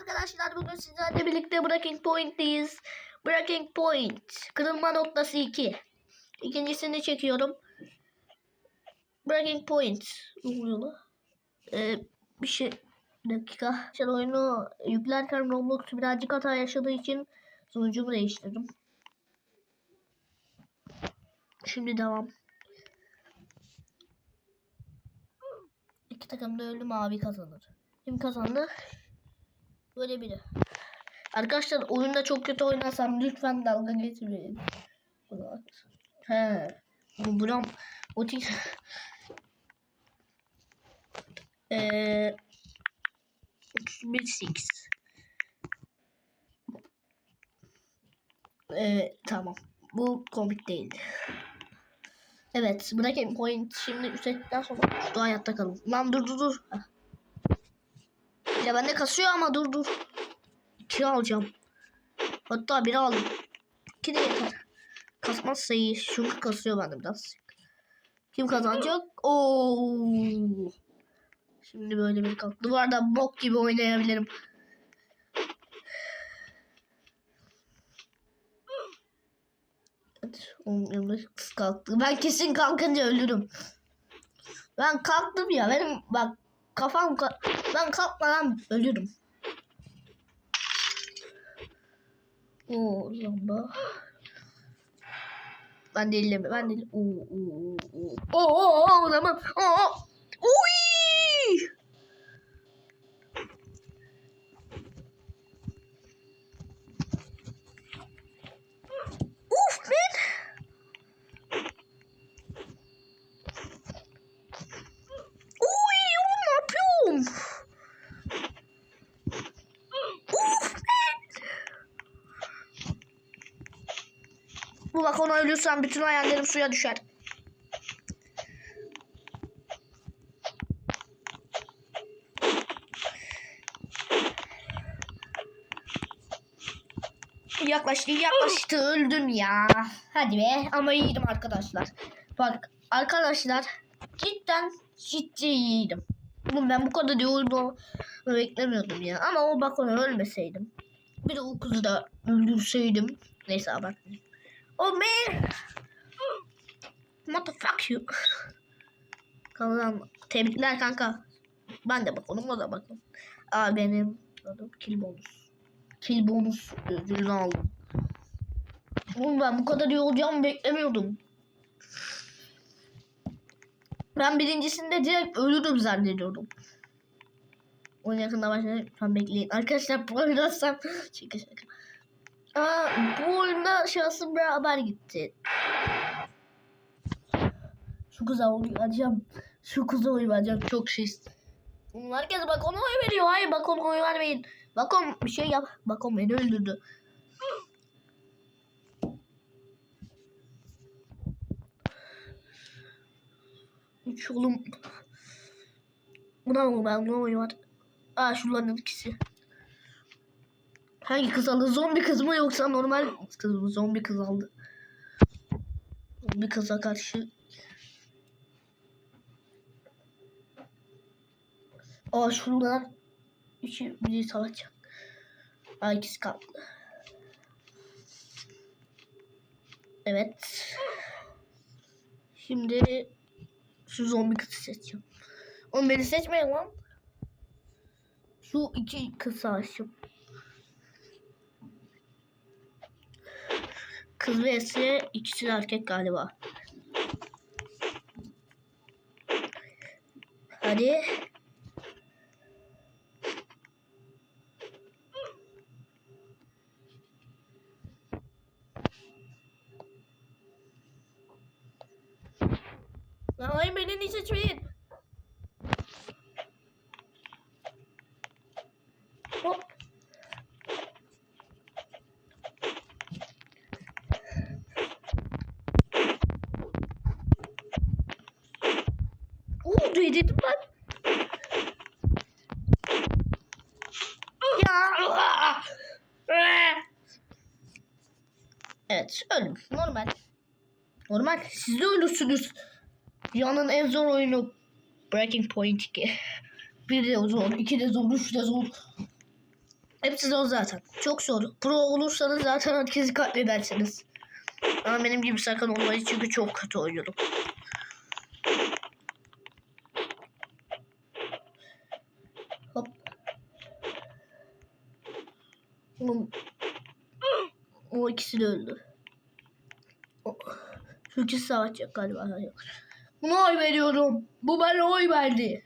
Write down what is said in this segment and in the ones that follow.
arkadaşlar bugün sizlerle birlikte Breaking Point'teyiz. Breaking Point kırılma noktası 2. İkincisini çekiyorum. Breaking Point. Ee, bir şey dakika. Şimdi oyunu yüklerken Roblox birazcık hata yaşadığı için sunucumu değiştirdim. Şimdi devam. İki takım da öldü mavi kazanır. Kim kazandı? Böyle biri. Arkadaşlar oyunda çok kötü oynarsam lütfen dalga geçmeyin. He. Bu buram o tik. Eee 31 Ee, tamam. Bu komik değildi. Evet. Breaking point şimdi üstledikten sonra şu hayatta kalın. Lan dur dur dur. Heh. Ya bende kasıyor ama dur dur. İki alacağım. Hatta biri aldım. İki de yeter. Kasmazsa iyi. Çünkü kasıyor bende biraz. Kim kazanacak? Oo. Şimdi böyle bir kalktı. Bu arada bok gibi oynayabilirim. Evet, onun kalktı. Ben kesin kalkınca ölürüm. Ben kalktım ya. Benim bak kafam ka ben kalkmadan ölürüm. Oo zamba. Ben değil mi? Ben değil. Oo oo oo. Oo oo oo tamam. Oo. Uy! Uf ben. Uy oğlum ne yapıyorum? Uf ben. Bu bak ona ölürsem bütün hayallerim suya düşer. Yaklaştı yaklaştı öldüm ya. Hadi be ama iyiydim arkadaşlar. Bak arkadaşlar cidden ciddi iyiydim. Ben bu kadar olduğumu beklemiyordum ya. Ama o bak ona ölmeseydim. Bir de o kızı da öldürseydim. Neyse abartmayayım. Oh man. What the fuck you? Kanalım. Tebrikler kanka. Ben de bakalım o da bakalım. Aa benim adım kill bonus. Kill bonus ödülünü aldım. Oğlum ben bu kadar iyi olacağımı beklemiyordum. Ben birincisinde direkt ölürüm zannediyordum. Oyun yakında başlayacak. Lütfen bekleyin. Arkadaşlar bu oynasam... Şaka şaka. Aa, bu oyunda şansım beraber gitti. Şu kıza oynayacağım. Şu kıza oynayacağım. Çok şey. Oğlum Herkes bak ona oy veriyor. Hayır bak ona oy vermeyin. Bak on bir şey yap. Bak on beni öldürdü. Üç oğlum. Buna mı ben ne oy var? Aa şunların ikisi. Hangi kız aldı? Zombi kız mı yoksa normal kız mı? Zombi kız aldı. Zombi kıza karşı. Aa şunlar üçü biri savaşacak. Aa ikisi kaldı. Evet. Şimdi şu zombi kızı seçeceğim. Oğlum beni seçmeyin lan. Şu iki kız savaşacağım. Kız ve ise ikisi de erkek galiba. Hadi. Hayır beni niye seçmeyin? Hop. Oo dedim ben. Ya. Evet ölüm. Normal. Normal. Siz de ölürsünüz. Dünyanın en zor oyunu Breaking Point 2. Bir de zor, iki de zor, üç de zor. Hepsi zor zaten. Çok zor. Pro olursanız zaten herkesi katledersiniz. Ama benim gibi sakın olmayın çünkü çok kötü oynuyorum. Hop. O ikisi de öldü. İkisi savaşacak galiba. Buna oy veriyorum. Bu bana oy verdi.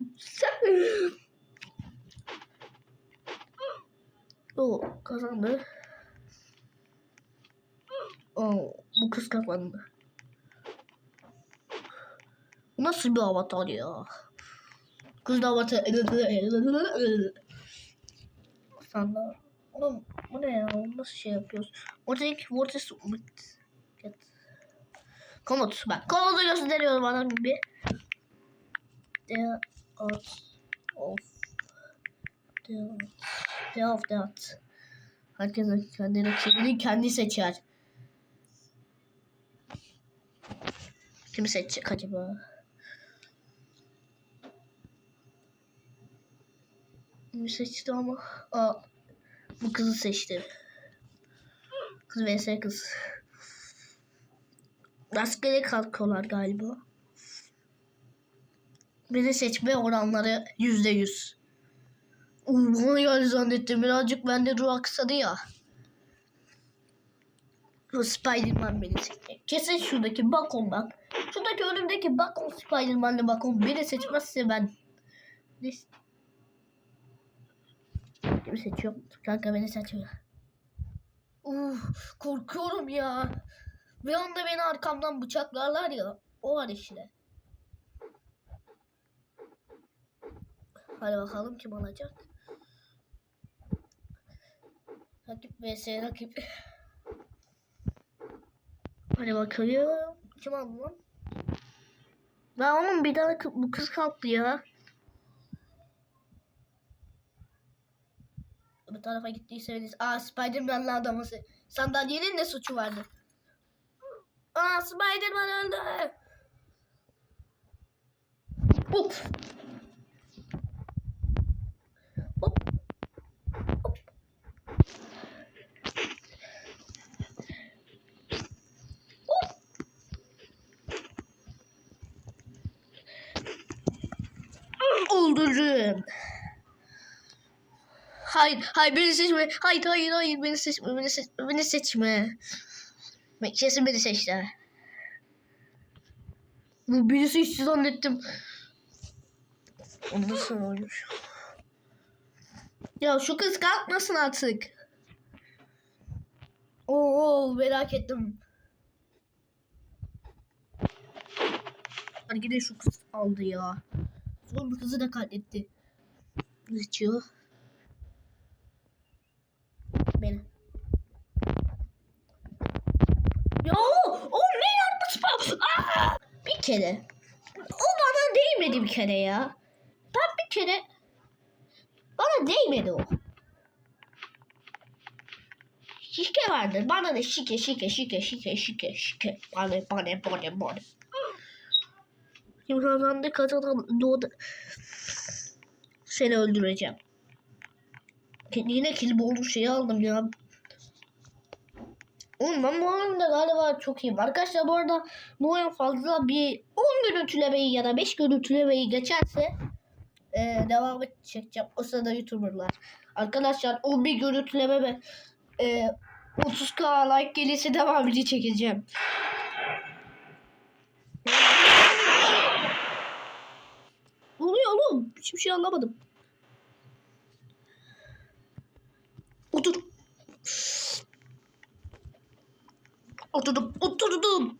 O kazandı. O bu kız kazandı. Nasıl bir avatar ya? Kız da avatar. Sanda. Oğlum bu ne ya? Nasıl şey yapıyoruz? Water summit. Komut bak. Komutu gösteriyorum adam gibi. There out of there, there of that. Herkes kendi rakibini kendi seçer. Kimi seçecek acaba? Kimi seçti ama? Aa, bu kızı seçti. Kız vs kız. Rastgele kalkıyorlar galiba. Beni seçme oranları yüzde yüz. Bana geldi zannettim. Birazcık bende ruh aksadı ya. Spiderman beni seçecek. Kesin şuradaki bakon bak. Şuradaki önümdeki bakon Spiderman'le bakon beni seçmezse ben. Kimi seçiyorum? Kanka beni seçiyor. Uf, korkuyorum ya. Bir anda beni arkamdan bıçaklarlar ya. O var işte. Hadi bakalım kim alacak. Rakip vs rakip. Hadi bakalım. Kim aldı lan? Ben onun bir daha bu kız kalktı ya. Bu tarafa gittiyseniz. Aa Spiderman'la adamı. Sandalyenin ne suçu vardı? Aa Spiderman öldü. Hop. Hop. Hop. Hop. Öldürün. Hayır, hayır beni seçme. Hayır, hayır, hayır beni seçme, beni seçme, beni seçme. Kesin beni seçti. Bu birisi hiç zannettim. Onu nasıl olmuş? Ya şu kız kalkmasın artık. Oo merak ettim. Gidin şu kız aldı ya. Son kızı da katletti. Geçiyor. Beni. Ya o ne yapmış? Aa! Bir kere. O bana değmedi bir kere ya. Ben bir kere bana değmedi o. Şike vardır. Bana da şike şike şike şike şike şike. Bana bana bana bana. Kazandı kazanan doğdu. Seni öldüreceğim. Yine kilbollu şeyi aldım ya. Oğlum ben bu oyunda galiba çok iyiyim. Arkadaşlar bu arada bu oyun fazla bir 10 görüntülemeyi ya da 5 görüntülemeyi geçerse e, devam edeceğim. O sırada YouTuber'lar. Arkadaşlar 11 görüntüleme ve e, 30k like gelirse devam video çekeceğim. Oluyor oğlum? Hiçbir şey anlamadım. Otur. Oturdum, oturdum.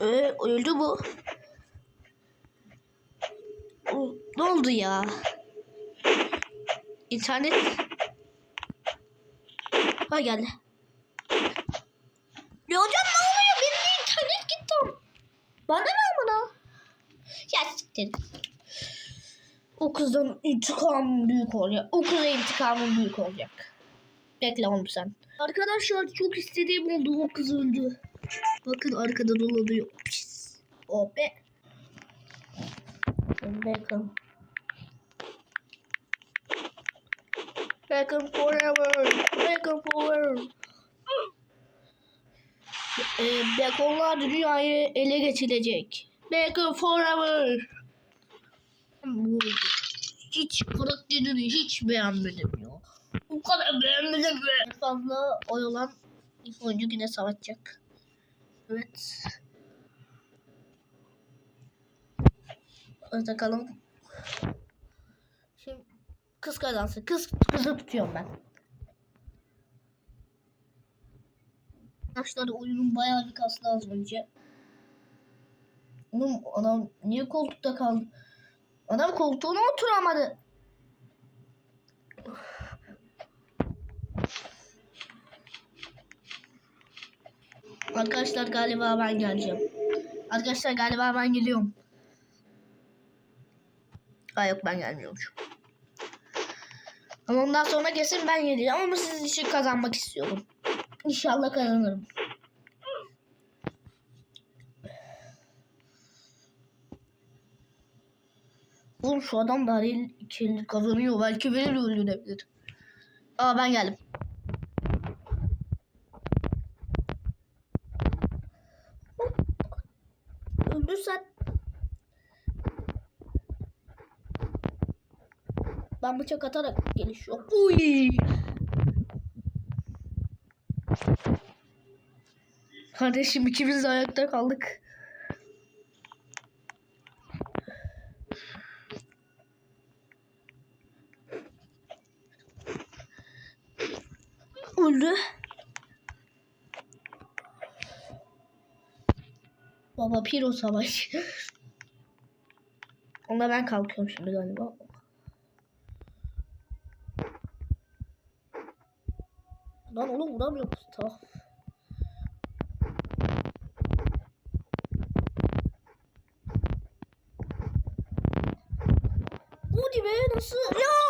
Ee, öldü bu. Ne oldu ya? İnternet. Ha geldi. Ya hocam ne oluyor? Benim de internet gitti. Bana ne bana? Ya siktir. O kızdan intikam büyük olacak. O kıza intikamın büyük olacak. Bekle oğlum sen. Arkadaşlar çok istediğim oldu. O kız öldü. Bakın arkada dolanıyor. Pis. Oh be. Beckham. Beckham forever. Beckham forever. Ee, Beckham'lar dünyayı ele geçirecek. Beckham forever. Bu hiç karakterini hiç beğenmedim ya. O kadar beğenmedim be. En Fazla oy olan ilk oyuncu yine savaşacak. Evet. Hadi bakalım. Şimdi kız kazansın. Kız kızı tutuyorum ben. Arkadaşlar oyunun bayağı bir kaslı az önce. Oğlum adam niye koltukta kaldı? Adam koltuğuna oturamadı. Arkadaşlar galiba ben geleceğim. Arkadaşlar galiba ben geliyorum. Hayır yok ben gelmiyormuşum. Ama ondan sonra kesin ben geleceğim ama sizin için kazanmak istiyorum. İnşallah kazanırım. Oğlum şu adam da el ikili kazanıyor. Belki de öldürebilir. Aa ben geldim. Öldürsen. Ben bıçak atarak gelişiyorum. Uy. Kardeşim ikimiz de ayakta kaldık. Öldü. Baba Piro savaş. Onda ben kalkıyorum şimdi galiba. Lan onu vuramıyor. Bu ne be nasıl? Ya!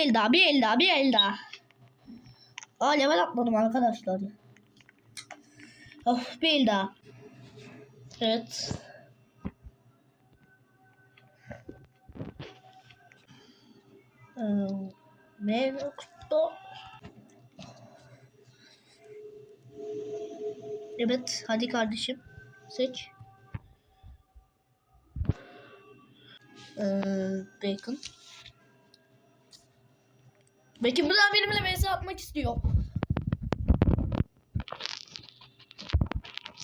Bir el daha, bir el daha, bir el daha. Aa level atladım arkadaşlar. Of bir el daha. Evet. Ee, ne nokta? Evet, hadi kardeşim. Seç. Ee, bacon. Bacon bu da benimle vs atmak istiyor.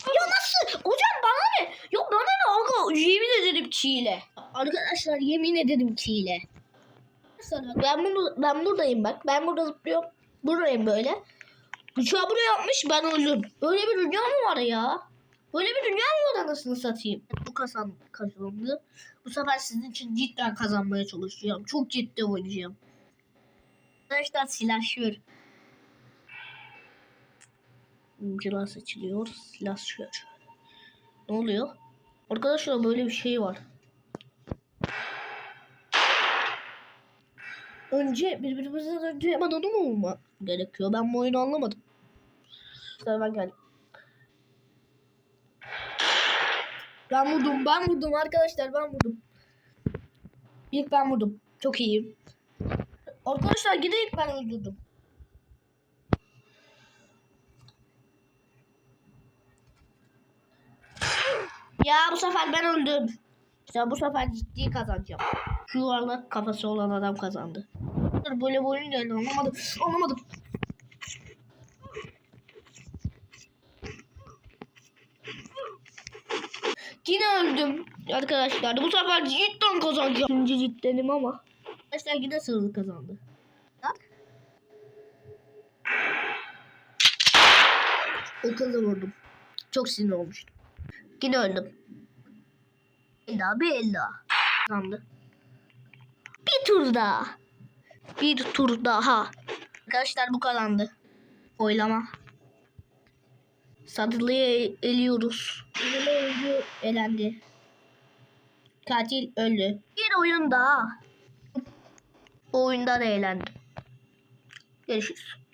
Ya nasıl? Hocam bana ne? Yok bana ne aga? Yemin ederim çiğle. Arkadaşlar yemin ederim çiğle. Ben bunu ben buradayım bak. Ben burada zıplıyorum. Buradayım böyle. Bıçağı buraya yapmış ben öldüm. Böyle bir dünya mı var ya? Böyle bir dünya mı var anasını satayım? Bu kazan kazandı. Bu sefer sizin için cidden kazanmaya çalışacağım. Çok ciddi oynayacağım. Arkadaşlar silahşör. Silah seçiliyor. Silahşör. Ne oluyor? Arkadaşlar böyle bir şey var. Önce birbirimizden önce hemen onu mu olma gerekiyor? Ben bu oyunu anlamadım. İşte ben geldim. Ben vurdum, ben vurdum arkadaşlar, ben vurdum. İlk ben vurdum. Çok iyiyim. Arkadaşlar gide ilk ben öldürdüm. Ya bu sefer ben öldüm. Ya bu sefer ciddi kazanacağım. Şu yuvarlak kafası olan adam kazandı. Dur, Böyle bir oyun geldi anlamadım. Anlamadım. Yine öldüm arkadaşlar. Bu sefer cidden kazanacağım. İkinci ciddenim ama. Arkadaşlar yine sırrı kazandı. Bak. Akıllı vurdum. Çok sinir olmuştum. Yine öldüm. El bir el. Kazandı. Bir tur daha. Bir tur daha. Arkadaşlar bu kazandı. Oylama. Sadılı'yı eliyoruz. Sadılı öldü, elendi. Katil öldü. Bir oyun daha. Bu oyunda da eğlendim. Görüşürüz.